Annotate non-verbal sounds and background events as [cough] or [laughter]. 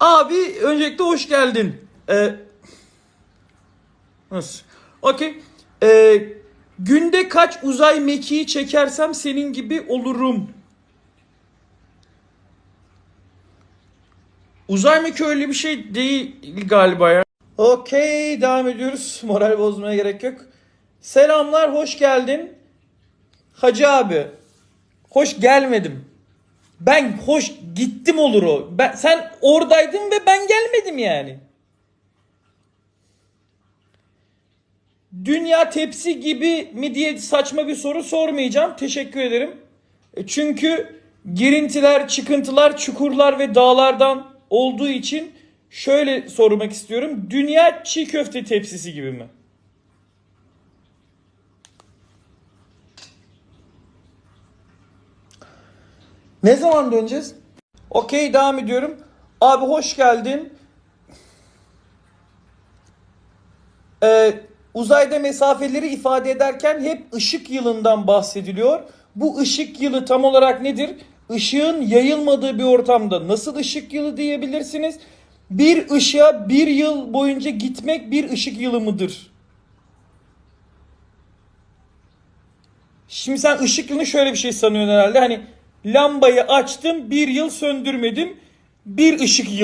Abi öncelikle hoş geldin. Ee, nasıl? Okey. Ee, günde kaç uzay mekiği çekersem senin gibi olurum. Uzay mekiği öyle bir şey değil galiba ya. Okey devam ediyoruz. [laughs] Moral bozmaya gerek yok. Selamlar hoş geldin. Hacı abi. Hoş gelmedim. Ben hoş gittim olur o. Ben, sen oradaydın ve ben gelmedim yani. Dünya tepsi gibi mi diye saçma bir soru sormayacağım. Teşekkür ederim. E, Çünkü girintiler, çıkıntılar, çukurlar ve dağlardan olduğu için şöyle sormak istiyorum. Dünya çiğ köfte tepsisi gibi mi? Ne zaman döneceğiz? Okey devam ediyorum. Abi hoş geldin. Ee, uzayda mesafeleri ifade ederken hep ışık yılından bahsediliyor. Bu ışık yılı tam olarak nedir? Işığın yayılmadığı bir ortamda nasıl ışık yılı diyebilirsiniz? Bir ışığa bir yıl boyunca gitmek bir ışık yılı mıdır? Şimdi sen ışık yılını şöyle bir şey sanıyorsun herhalde. Hani lambayı açtım bir yıl söndürmedim. Bir ışık yıl.